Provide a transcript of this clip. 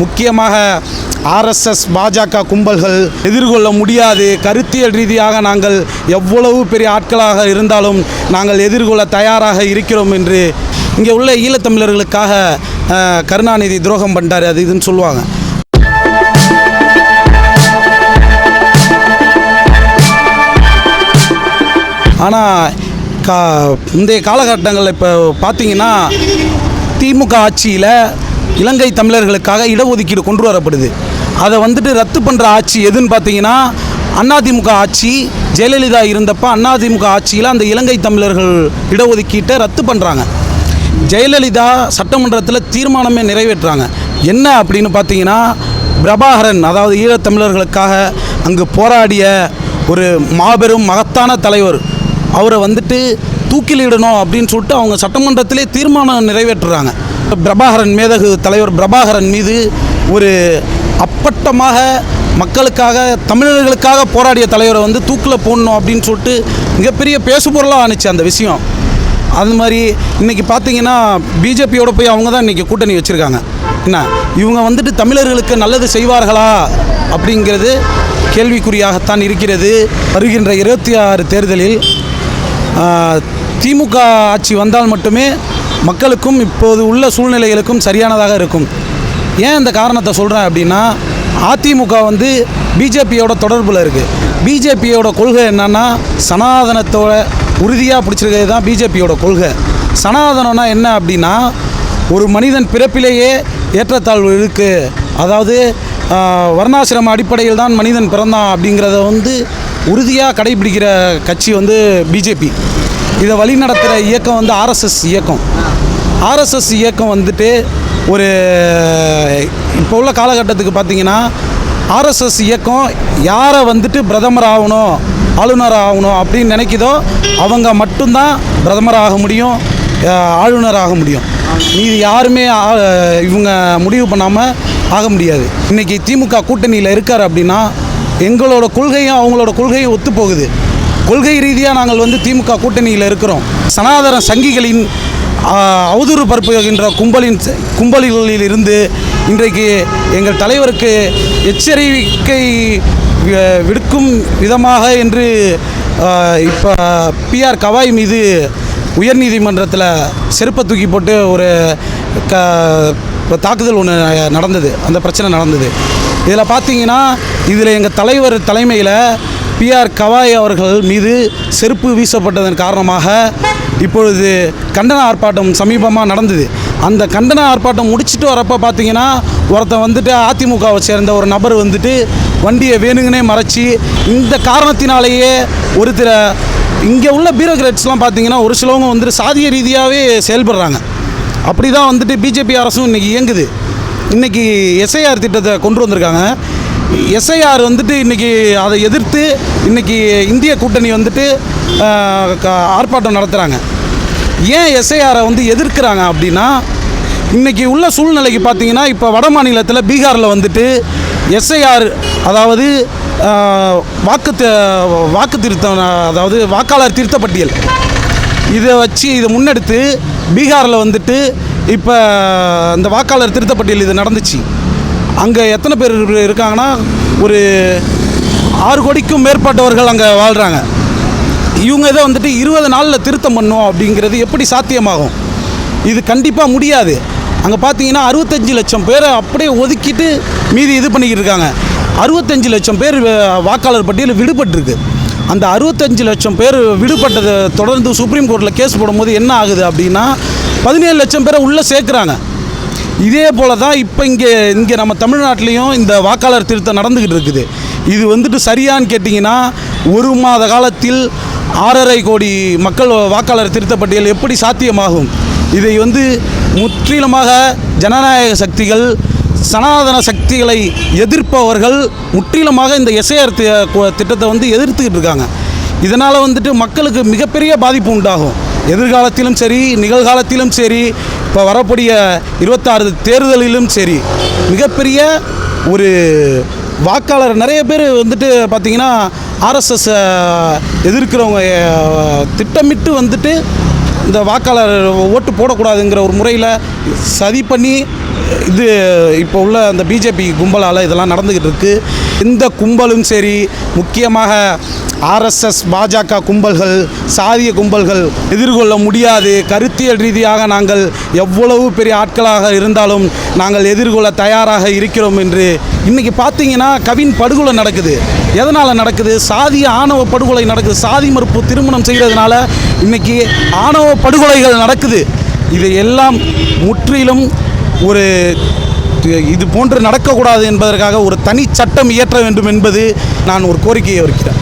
முக்கியமாக ஆர்எஸ்எஸ் பாஜக கும்பல்கள் எதிர்கொள்ள முடியாது. கருத்தியல் ரீதியாக நாங்கள் எவ்வளவு பெரிய ஆட்களாக இருந்தாலும் நாங்கள் எதிர்கொள்ள தயாராக இருக்கிறோம் என்று இங்கே உள்ள ஈழத்தமிழர்களுக்காக கருணாநிதி துரோகம் பண்ணிட்டாரு. அது இதுன்னு சொல்லுவாங்க. ஆனால் கா முந்தைய காலகட்டங்களில் இப்போ பார்த்தீங்கன்னா திமுக ஆட்சியில் இலங்கை தமிழர்களுக்காக இடஒதுக்கீடு கொண்டு வரப்படுது. அதை வந்துட்டு ரத்து பண்ணுற ஆட்சி எதுன்னு பார்த்தீங்கன்னா அதிமுக ஆட்சி ஜெயலலிதா இருந்தப்போ அதிமுக ஆட்சியில் அந்த இலங்கை தமிழர்கள் இடஒதுக்கீட்டை ரத்து பண்ணுறாங்க ஜெயலலிதா சட்டமன்றத்தில் தீர்மானமே நிறைவேற்றுறாங்க என்ன அப்படின்னு பார்த்தீங்கன்னா பிரபாகரன் அதாவது ஈழத்தமிழர்களுக்காக அங்கு போராடிய ஒரு மாபெரும் மகத்தான தலைவர் அவரை வந்துட்டு தூக்கிலிடணும் அப்படின்னு சொல்லிட்டு அவங்க சட்டமன்றத்திலே தீர்மானம் நிறைவேற்றுறாங்க. பிரபாகரன் மேதகு தலைவர் பிரபாகரன் மீது ஒரு அப்பட்டமாக மக்களுக்காக தமிழர்களுக்காக போராடிய தலைவரை வந்து தூக்கில் போடணும் அப்படின்னு சொல்லிட்டு மிகப்பெரிய பேசுபொருளாக ஆணுச்சு அந்த விஷயம். அது மாதிரி இன்றைக்கி பார்த்தீங்கன்னா பிஜேபியோட போய் அவங்க தான் இன்றைக்கி கூட்டணி வச்சுருக்காங்க. என்ன? இவங்க வந்துட்டு தமிழர்களுக்கு நல்லது செய்வார்களா? அப்படிங்கிறது கேள்விக்குறியாகத்தான் இருக்கிறது. வருகின்ற இருபத்தி ஆறு தேர்தலில் திமுக ஆட்சி வந்தால் மட்டுமே மக்களுக்கும் இப்போது உள்ள சூழ்நிலைகளுக்கும் சரியானதாக இருக்கும். ஏன் இந்த காரணத்தை சொல்கிறேன் அப்படின்னா அதிமுக வந்து பிஜேபியோட தொடர்பில் இருக்குது பிஜேபியோட கொள்கை என்னன்னா சனாதனத்தோட உறுதியாக பிடிச்சிருக்கிறது தான் பிஜேபியோட கொள்கை. சனாதனம்னா என்ன அப்படின்னா ஒரு மனிதன் பிறப்பிலேயே ஏற்றத்தாழ்வு இருக்குது அதாவது வர்ணாசிரம அடிப்படையில் தான் மனிதன் பிறந்தான் அப்படிங்கிறத வந்து உறுதியாக கடைபிடிக்கிற கட்சி வந்து பிஜேபி. இதை வழி நடத்துகிற இயக்கம் வந்து ஆர்எஸ்எஸ் இயக்கம். ஆர்எஸ்எஸ் இயக்கம் வந்துட்டு ஒரு இப்போ உள்ள காலகட்டத்துக்கு பார்த்தீங்கன்னா ஆர்எஸ்எஸ் இயக்கம் யாரை வந்துட்டு பிரதமர் ஆகணும் ஆளுநர் ஆகணும் அப்படின்னு நினைக்குதோ அவங்க மட்டும்தான் பிரதமர் ஆக முடியும் ஆளுநர் ஆக முடியும். இது யாருமே இவங்க முடிவு பண்ணாமல் ஆக முடியாது. இன்றைக்கி திமுக கூட்டணியில் இருக்கார் அப்படின்னா எங்களோட கொள்கையும் அவங்களோட கொள்கையும் ஒத்து போகுது கொள்கை ரீதியாக நாங்கள் வந்து திமுக கூட்டணியில் இருக்கிறோம். சனாதன சங்கிகளின் அவதூறு பரப்புகின்ற கும்பலின் கும்பல்களில் இருந்து இன்றைக்கு எங்கள் தலைவருக்கு எச்சரிக்கை விடுக்கும் விதமாக என்று இப்போ பிஆர் கவாய் மீது உயர்நீதிமன்றத்தில் செருப்பை தூக்கி போட்டு ஒரு க தாக்குதல் ஒன்று நடந்தது. அந்த பிரச்சனை நடந்தது. இதில் பார்த்தீங்கன்னா இதில் எங்கள் தலைவர் தலைமையில் பிஆர் கவாய் அவர்கள் மீது செருப்பு வீசப்பட்டதன் காரணமாக இப்பொழுது கண்டன ஆர்ப்பாட்டம் சமீபமாக நடந்தது. அந்த கண்டன ஆர்ப்பாட்டம் முடிச்சுட்டு வரப்போ பார்த்தீங்கன்னா ஒருத்தன் வந்துட்டு அதிமுகவை சேர்ந்த ஒரு நபர் வந்துட்டு வண்டியை வேணுங்கனே மறைச்சி இந்த காரணத்தினாலேயே ஒருத்தர இங்கே உள்ள பியூரோக்ராட்ஸ்லாம் பார்த்தீங்கன்னா ஒரு சிலவங்க வந்துட்டு சாதிய ரீதியாகவே செயல்படுறாங்க. அப்படி தான் வந்துட்டு பிஜேபி அரசும் இன்றைக்கி இயங்குது. இன்றைக்கி எஸ்ஐஆர் திட்டத்தை கொண்டு வந்திருக்காங்க. எஸ்ஐஆர் வந்துட்டு இன்றைக்கி அதை எதிர்த்து இன்றைக்கி இந்திய கூட்டணி வந்துட்டு ஆர்ப்பாட்டம் நடத்துகிறாங்க ஏன் எஸ்ஐஆரை வந்து எதிர்க்கிறாங்க அப்படின்னா இன்றைக்கி உள்ள சூழ்நிலைக்கு பார்த்தீங்கன்னா இப்போ வட மாநிலத்தில் பீகாரில் வந்துட்டு எஸ்ஐஆர் அதாவது வாக்கு வாக்கு திருத்தம் அதாவது வாக்காளர் திருத்த பட்டியல் இதை வச்சு இதை முன்னெடுத்து பீகாரில் வந்துட்டு இப்போ இந்த வாக்காளர் திருத்தப்பட்டியல் இது நடந்துச்சு. அங்கே எத்தனை பேர் இருக்காங்கன்னா ஒரு ஆறு கோடிக்கும் மேற்பட்டவர்கள் அங்கே வாழ்கிறாங்க இவங்க இதை வந்துட்டு இருபது நாளில் திருத்தம் பண்ணும் அப்படிங்கிறது எப்படி சாத்தியமாகும்? இது கண்டிப்பாக முடியாது. அங்கே பார்த்தீங்கன்னா அறுபத்தஞ்சு லட்சம் பேரை அப்படியே ஒதுக்கிட்டு மீதி இது பண்ணிக்கிட்டு இருக்காங்க. அறுபத்தஞ்சு லட்சம் பேர் வாக்காளர் பட்டியலில் விடுபட்டிருக்கு. அந்த அறுபத்தஞ்சு லட்சம் பேர் விடுபட்டதை தொடர்ந்து சுப்ரீம் கோர்ட்டில் கேஸ் போடும்போது என்ன ஆகுது அப்படின்னா பதினேழு லட்சம் பேரை உள்ளே சேர்க்குறாங்க. இதே போல தான் இப்போ இங்கே இங்கே நம்ம தமிழ்நாட்டிலையும் இந்த வாக்காளர் திருத்தம் நடந்துக்கிட்டு இருக்குது. இது வந்துட்டு சரியான்னு கேட்டிங்கன்னா ஒரு மாத காலத்தில் ஆறரை கோடி மக்கள் வாக்காளர் திருத்தப்பட்டியல் எப்படி சாத்தியமாகும்? இதை வந்து முற்றிலுமாக ஜனநாயக சக்திகள் சனாதன சக்திகளை எதிர்ப்பவர்கள் முற்றிலுமாக இந்த எஸ்ஐஆர் திட்டத்தை வந்து எதிர்த்துக்கிட்டு இருக்காங்க. இதனால் வந்துட்டு மக்களுக்கு மிகப்பெரிய பாதிப்பு உண்டாகும். எதிர்காலத்திலும் சரி நிகழ்காலத்திலும் சரி இப்போ வரக்கூடிய இருபத்தாறு தேர்தலிலும் சரி மிகப்பெரிய ஒரு வாக்காளர் நிறைய பேர் வந்துட்டு பார்த்திங்கன்னா ஆர்எஸ்எஸ் எதிர்க்கிறவங்க திட்டமிட்டு வந்துட்டு இந்த வாக்காளர் ஓட்டு போடக்கூடாதுங்கிற ஒரு முறையில் சதி பண்ணி இது இப்போ உள்ள அந்த பிஜேபி கும்பலால் இதெல்லாம் நடந்துக்கிட்டு இருக்குது இந்த கும்பலும் சரி முக்கியமாக ஆர்எஸ்எஸ் பாஜக கும்பல்கள் சாதிய கும்பல்கள் எதிர்கொள்ள முடியாது. கருத்தியல் ரீதியாக நாங்கள் எவ்வளவு பெரிய ஆட்களாக இருந்தாலும் நாங்கள் எதிர்கொள்ள தயாராக இருக்கிறோம் என்று இன்றைக்கி பார்த்தீங்கன்னா கவின் படுகொலை நடக்குது. எதனால் நடக்குது? சாதிய ஆணவ படுகொலை நடக்குது. சாதி மறுப்பு திருமணம் செய்கிறதுனால இன்றைக்கி ஆணவ படுகொலைகள் நடக்குது. இது எல்லாம் முற்றிலும் ஒரு இது போன்று நடக்கக்கூடாது என்பதற்காக ஒரு தனி சட்டம் இயற்ற வேண்டும் என்பது நான் ஒரு கோரிக்கையை வைக்கிறேன்.